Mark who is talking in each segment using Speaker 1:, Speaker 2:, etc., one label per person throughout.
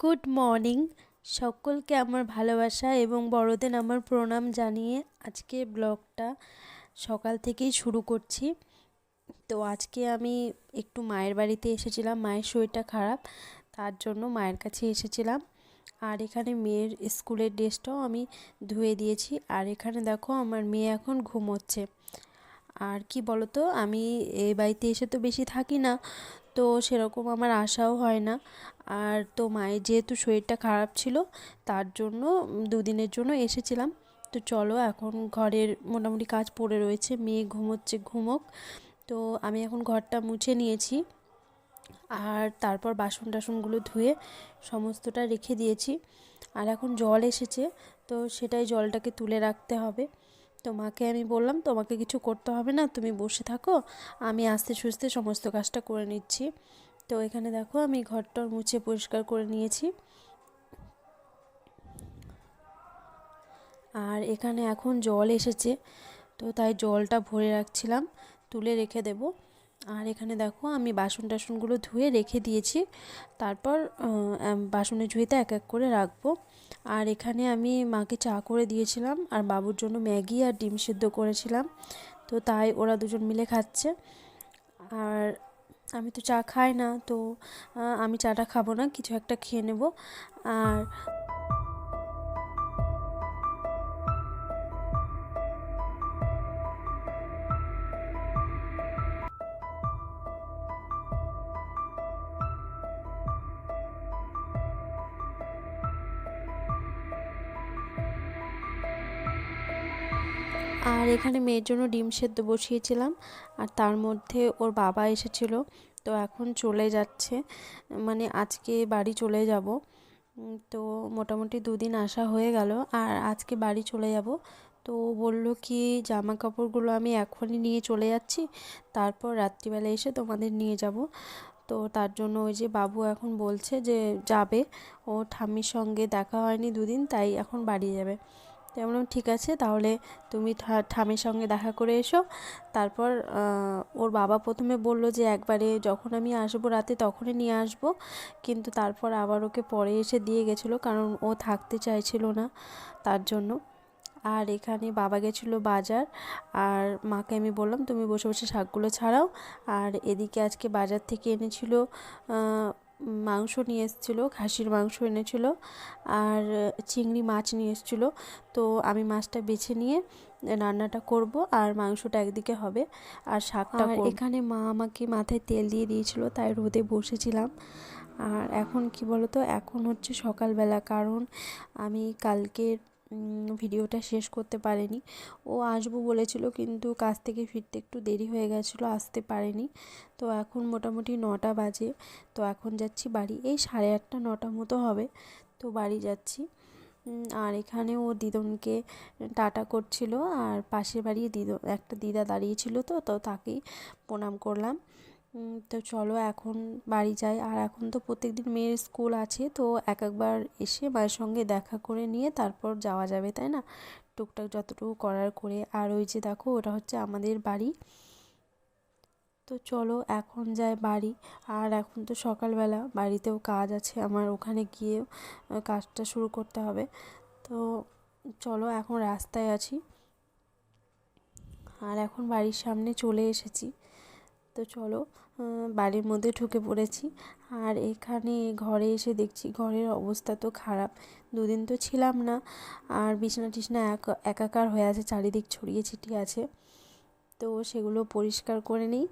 Speaker 1: Good morning. সকলকে আমার ভালোবাসা এবং বড়দের আমার প্রণাম জানিয়ে আজকে ব্লগটা সকাল থেকেই শুরু করছি। তো আজকে আমি একটু মায়ের বাড়িতে এসেছিলাম, মায়ের শরীরটা খারাপ, তার জন্য মায়ের কাছে এসেছিলাম। আর এখানে মেয়ের স্কুলের ড্রেসটাও আমি ধুয়ে দিয়েছি। আর এখানে দেখো আমার মেয়ে এখন ঘুমোচ্ছে। আর কি বলতো, আমি এই বাড়িতে এসে তো বেশি থাকি না তো সেরকম আমার আশাও হয় না। আর তো মায়ের যেহেতু শরীরটা খারাপ ছিল, তার জন্য দুদিনের জন্য এসেছিলাম। তো চলো এখন ঘরের মোটামুটি কাজ পড়ে রয়েছে, মেয়ে ঘুমোচ্ছে, ঘুমোক। তো আমি এখন ঘরটা মুছে নিয়েছি আর তারপর বাসন টাসনগুলো ধুয়ে সমস্তটা রেখে দিয়েছি। আর এখন জল এসেছে, তো সেটাই জলটাকে তুলে রাখতে হবে। তো মাকে আমি বললাম, তোমাকে কিছু করতে হবে না, তুমি বসে থাকো, আমি আস্তে সুস্তে সমস্ত কাজটা করে নিচ্ছি। তো এখানে দেখো, আমি ঘরটা মুছে পরিষ্কার করে নিয়েছি। আর এখানে এখন জল এসেছে, তো তাই জলটা ভরে রাখছিলাম, তুলে রেখে দেব। আর এখানে দেখো আমি বাসন টাসনগুলো ধুয়ে রেখে দিয়েছি। তারপর বাসনের ঝুঁইতে এক এক করে রাখব। আর এখানে আমি মাকে চা করে দিয়েছিলাম আর বাবুর জন্য ম্যাগি আর ডিম সিদ্ধ করেছিলাম। তো তাই ওরা দুজন মিলে খাচ্ছে। আর আমি তো চা খাই না, তো আমি চাটা খাব না, কিছু একটা খেয়ে নেব। আর আর এখানে মেয়ের জন্য ডিম সেদ্ধ বসিয়েছিলাম আর তার মধ্যে ওর বাবা এসেছিল। তো এখন চলে যাচ্ছে মানে আজকে বাড়ি চলে যাব। তো মোটামুটি দুদিন আসা হয়ে গেল আর আজকে বাড়ি চলে যাব। তো বলল কি জামা কাপড়গুলো আমি এখনই নিয়ে চলে যাচ্ছি, তারপর রাত্রিবেলা এসে তোমাদের নিয়ে যাব। তো তার জন্য ওই যে বাবু এখন বলছে যে যাবে। ও ঠাম্মির সঙ্গে দেখা হয়নি দুদিন, তাই এখন বাড়ি যাবে। তো বললাম ঠিক আছে, তাহলে তুমি ঠামের সঙ্গে দেখা করে এসো। তারপর ওর বাবা প্রথমে বলল যে একবারে যখন আমি আসব রাতে তখনই নিয়ে আসব। কিন্তু তারপর আবার ওকে পরে এসে দিয়ে গেছিল, কারণ ও থাকতে চাইছিল না তার জন্য। আর এখানে বাবা গেছিল বাজার, আর মাকে আমি বললাম, তুমি বসে বসে শাকগুলো ছাড়াও। আর এদিকে আজকে বাজার থেকে এনেছিল মাংস নিয়ে এসেছিল খাসির মাংস এনেছিল আর চিংড়ি মাছ নিয়ে এসেছিল। তো আমি মাছটা বেছে নিয়ে রান্নাটা করব আর মাংসটা একদিকে হবে আর শাকটা এখানে মা আমাকে মাথায় তেল দিয়ে দিয়েছিল তাই রোদে বসেছিলাম। আর এখন কি বলতো এখন হচ্ছে সকালবেলা কারণ আমি কালকের ভিডিওটা শেষ করতে পারেনি। ও আসব বলেছিল, কিন্তু কাজ থেকে ফিরতে একটু দেরি হয়ে গেছিল, আসতে পারেনি। তো এখন মোটামুটি নটা বাজে। তো এখন যাচ্ছি বাড়ি। এই সাড়ে আটটা, নটা মতো হবে। তো বাড়ি যাচ্ছি। আর এখানে ও দিদনকে টাটা করছিল, আর পাশের বাড়ি দিদ, একটা দিদা দাঁড়িয়েছিল তো তো তাকেই প্রণাম করলাম। তো চলো এখন বাড়ি যাই। আর এখন তো প্রত্যেক দিন মেয়ের স্কুল আছে, তো এক একবার এসে মায়ের সঙ্গে দেখা করে নিয়ে তারপর যাওয়া যাবে, তাই না? টুকটাক যতটুকু করার করে। আর ওই যে দেখো, ওটা হচ্ছে আমাদের বাড়ি। তো চলো এখন যায় বাড়ি। আর এখন তো সকালবেলা, বাড়িতেও কাজ আছে আমার, ওখানে গিয়ে কাজটা শুরু করতে হবে। তো চলো এখন রাস্তায় আছি। আর এখন বাড়ির সামনে চলে এসেছি। তো চলো বাড়ির মধ্যে ঢুকে পড়েছি। আর এখানে ঘরে এসে দেখছি ঘরের অবস্থা তো খারাপ, দুদিন তো ছিলাম না। আর বিছনা টিছনা একাকার হয়ে আছে, চারিদিক ছড়িয়ে ছিটিয়ে আছে। তো সেগুলো পরিষ্কার করে নিই,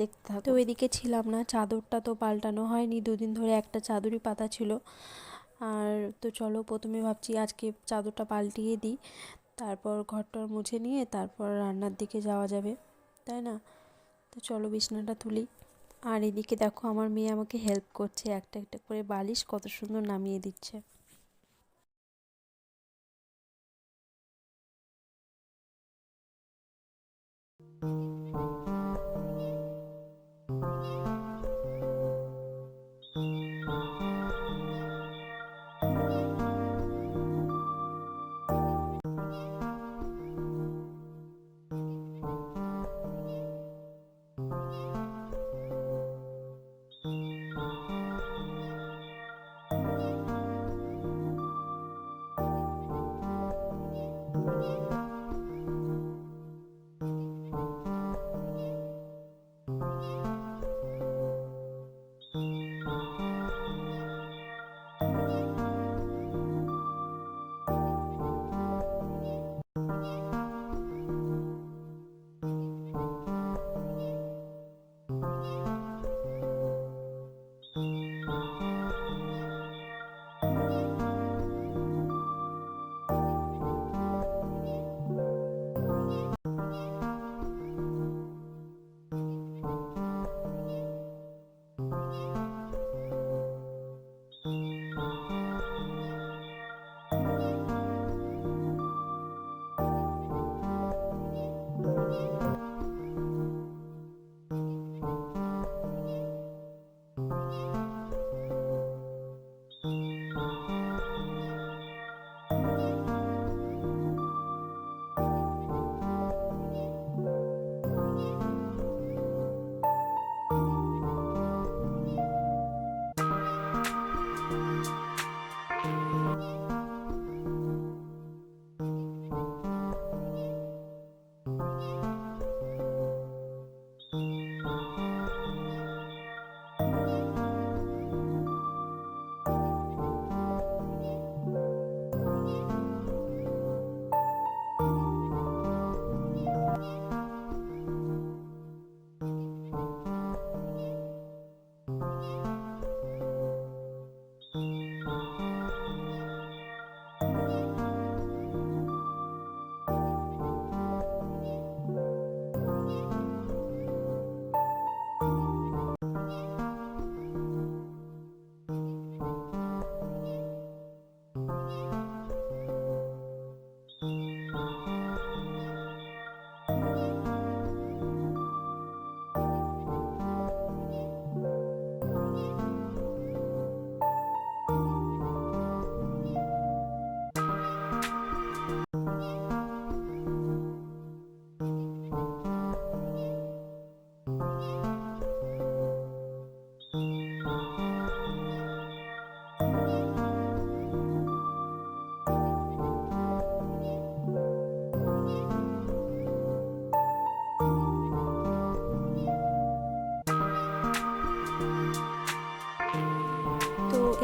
Speaker 1: দেখতে থাকো। তো এদিকে ছিলাম না, চাদরটা তো পাল্টানো হয়নি, দুদিন ধরে একটা চাদরই পাতা ছিল। আর তো চলো, প্রথমে ভাবছি আজকে চাদরটা পাল্টিয়ে দিই, তারপর ঘরটার মুছে নিয়ে তারপর রান্নার দিকে যাওয়া যাবে, তাই না? তো চলো বিছনাটা তুলি। আর এদিকে দেখো আমার মেয়ে আমাকে হেল্প করছে, একটা একটা করে বালিশ কত সুন্দর নামিয়ে দিচ্ছে।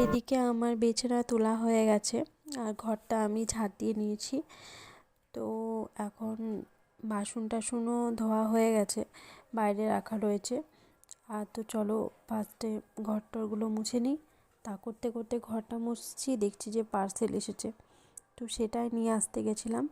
Speaker 1: এদিকে আমার বেছেরা তোলা হয়ে গেছে আর ঘরটা আমি ঝাড় দিয়ে নিয়েছি। তো এখন বাসন টাসনও ধোয়া হয়ে গেছে, বাইরে রাখা রয়েছে। আর তো চলো ফার্স্টে ঘর টরগুলো মুছে নিই। তা করতে করতে ঘরটা মুছছি, দেখছি যে পার্সেল এসেছে। তো সেটাই নিয়ে আসতে গেছিলাম।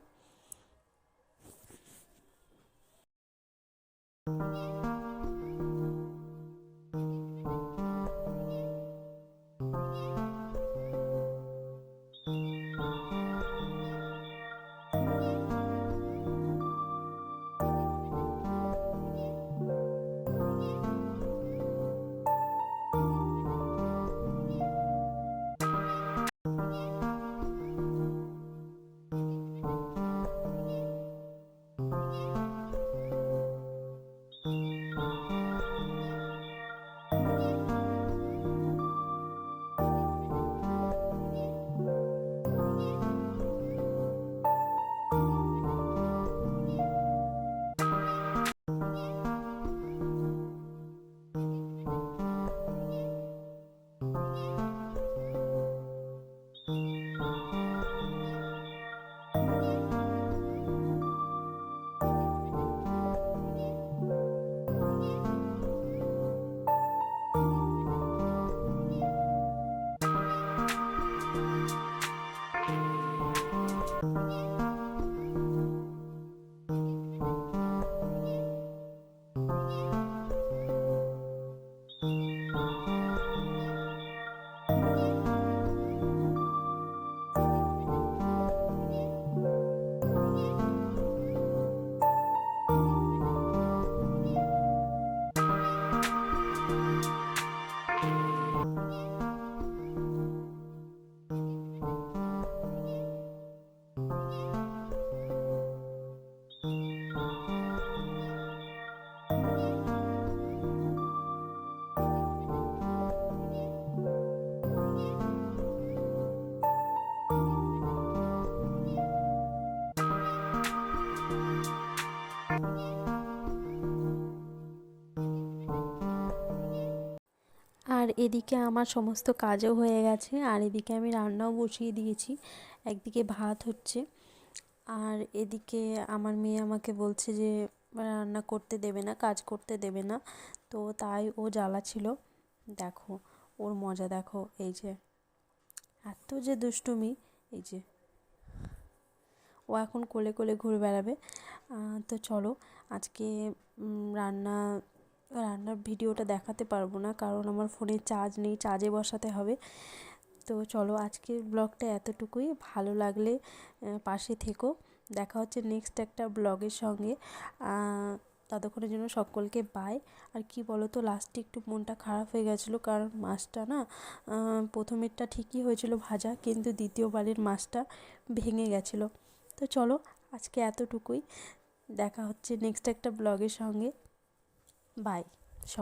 Speaker 1: আর এদিকে আমার সমস্ত কাজও হয়ে গেছে, আর এদিকে আমি রান্নাও বসিয়ে দিয়েছি। একদিকে ভাত হচ্ছে, আর এদিকে আমার মেয়ে আমাকে বলছে যে, রান্না করতে দেবে না, কাজ করতে দেবে না। তো তাই ও জ্বালা ছিল দেখো, ওর মজা দেখো, এই যে। এত যে দুষ্টুমি, এই যে। ও এখন কোলে কোলে ঘুরে বেড়াবে। তো চলো, আজকে রান্না রান্নার ভিডিওটা দেখাতে পারব না, কারণ আমার ফোনে চার্জ নেই, চার্জে বসাতে হবে। তো চলো আজকের ব্লগটা এতটুকুই, ভালো লাগলে পাশে থেকো। দেখা হচ্ছে নেক্সট একটা ব্লগের সঙ্গে। ততক্ষণের জন্য সকলকে বাই আর কি বলো তো লাস্টে একটু মনটা খারাপ হয়ে গেছিল, কারণ মাছটা না প্রথমেরটা ঠিকই হয়েছিল ভাজা, কিন্তু দ্বিতীয়বারের মাছটা ভেঙে গেছিল। তো চলো আজকে এতটুকুই। দেখা হচ্ছে নেক্সট একটা ব্লগের সঙ্গে। বাই